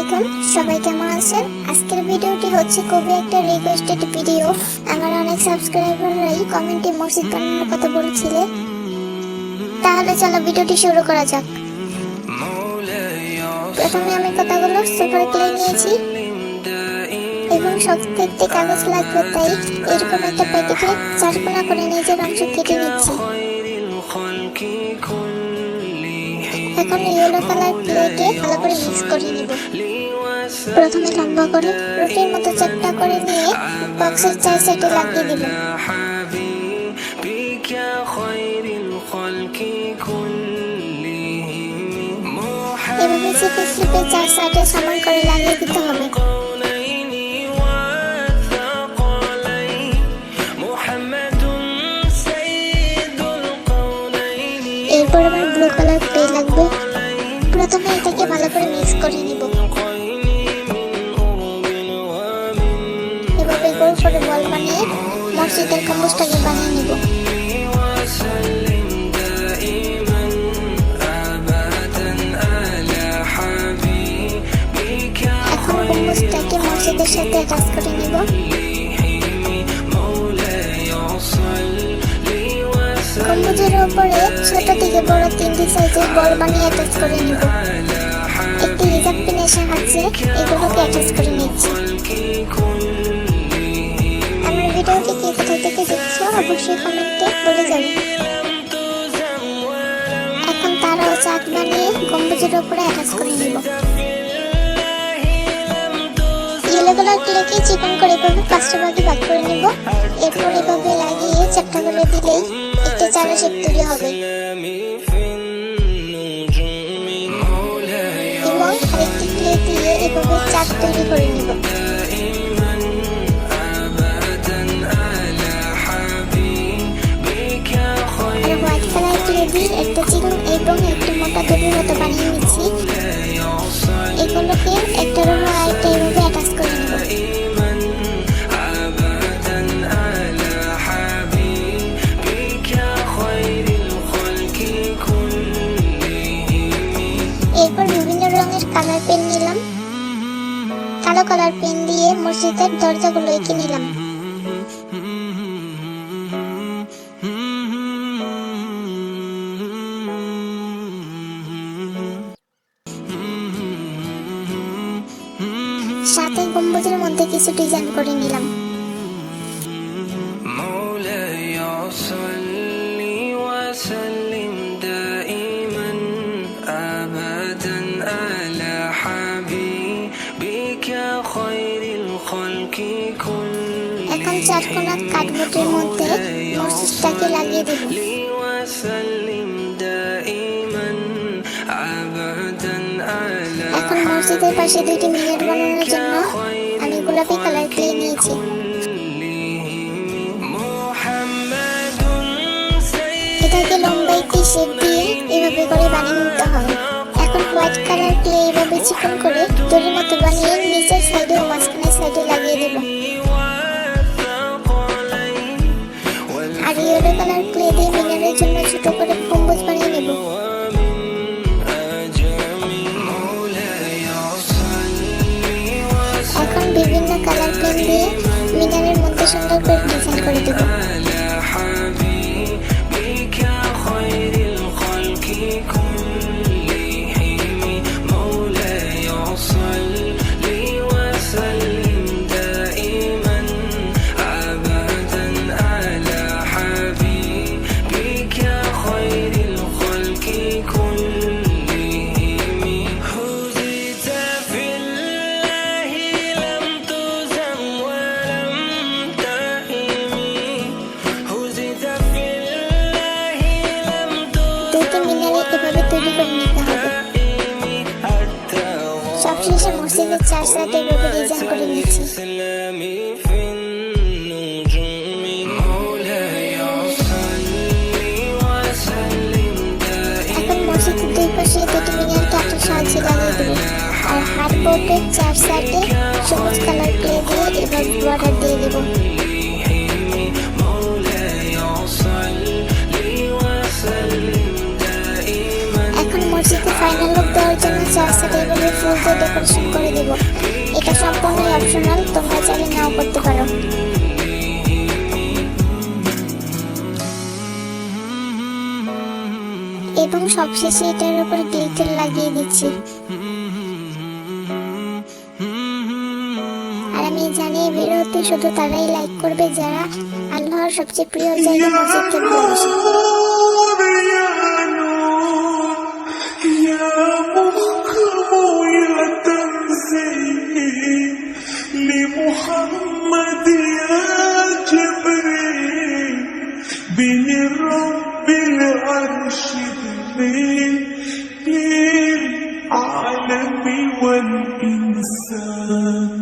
আলাইকুম। সবাই কেমন আছেন? আজকের ভিডিওটি হচ্ছে খুবই একটা রিকোয়েস্টেড ভিডিও আমার অনেক সাবস্ক্রাইবাররাই কমেন্টে মসজিদ বানানোর কথা বলছিলে তাহলে চলো ভিডিওটি শুরু করা যাক। প্রথমে আমি কথাগুলো সুপার ক্লে নিয়েছি। এবং শক্ত একটি কাগজ লাগবে তাই এরকম একটা প্যাকেটে চারকোনা করে নিজের অংশ কেটে নিচ্ছি। ইয়েলো কালার প্লেটে ভালো করে মিক্স করে নিব। প্রথমে লম্বা করে রুটির মতো চ্যাপটা করে নিয়ে বক্সের চার সাইডে লাগিয়ে দিব এভাবে চেপে চেপে চার সাইডে সমান করে লাগিয়ে দিতে হবে। এরপর আমার ব্লু কালার প্লে লাগবে। প্রথমে এটাকে ভালো করে মিক্স করে নিব। এভাবে গোল করে বল বানিয়ে মসজিদের কম্পোস্টটাকে বানিয়ে নিব। সাথে অ্যাটাচ করে নিব। উপরে ছোট থেকে বড় তিনটি সাইজের বল বানিয়ে অ্যাটাচ করে নিব। একটি হিজাব পিনের সাহায্যে এগুলোকে অ্যাটাচ করে নিচ্ছি। আমার ভিডিওটি কে কোথায় থেকে দেখছ অবশ্যই কমেন্টে বলে যাবে এখন তারাও চাঁদ বানিয়ে গম্বুজের উপরে অ্যাটাচ করে নিব। কালার ক্লেকে চিকন করে এভাবে পাঁচটা ভাগে ভাগ করে নিব। এরপর এভাবে লাগিয়ে চারটা করে দিলেই একটা চারা শেপ তৈরি হবে এবং আরেকটি ক্লে দিয়ে এভাবে চার তৈরি করে নিব একটা চিকন এবং একটু মোটা দড়ির মতো বানিয়ে নিচ্ছি এগুলোকে একটা কালার পেন নিলাম। কালো কালার পেন দিয়ে মসজিদের দরজাগুলো এঁকে নিলাম। সাথে গম্বুজের মধ্যে কিছু ডিজাইন করে নিলাম। এখন চার কোনা কাঠবোটের মধ্যে মসজিদটাকে লাগিয়ে দেব। এখন মসজিদের পাশে দুইটি মিনার বানানোর জন্য আমি গোলাপি কালার ক্লে নিয়েছি। এটাকে লম্বা একটি শেপ দিয়ে এভাবে করে বানিয়ে নিতে হবে। এখন হোয়াইট কালার ক্লে এভাবে চিকন করে দড়ির মতো বানিয়ে নিচের সাইডে ও মাঝখানের সাইডে লাগিয়ে দেব। আর ইয়েলো কালার ক্লে দিয়ে মিনারের জন্য ছোট করে বানিয়ে নেব। এখন বিভিন্ন কালার দিয়ে মিনারের মধ্যে সুন্দর করে ডিজাইন করে দেব। চার সাথে ভেবে ডিজাইন করে নিয়েছি। এখন মসজিদের দুই পাশে দুটি মিনার কাঠের সাহায্যে লাগিয়ে দেবো আর হার্ড বোর্ডের চার ফাইনাল জন্য টেবিলে ফুল দিয়ে ডেকোরেশন করে দেব। এটা সম্পূর্ণই অপশনাল তোমরা চাইলে নাও করতে পারো। এবং সবশেষে এটার উপর গ্লিটার লাগিয়ে দিচ্ছি। আর আমি জানি এই ভিডিওতে শুধু তারাই লাইক করবে যারা আল্লাহর সবচেয়ে প্রিয় জায়গা মসজিদকে ভালোবাসে। When in the sun.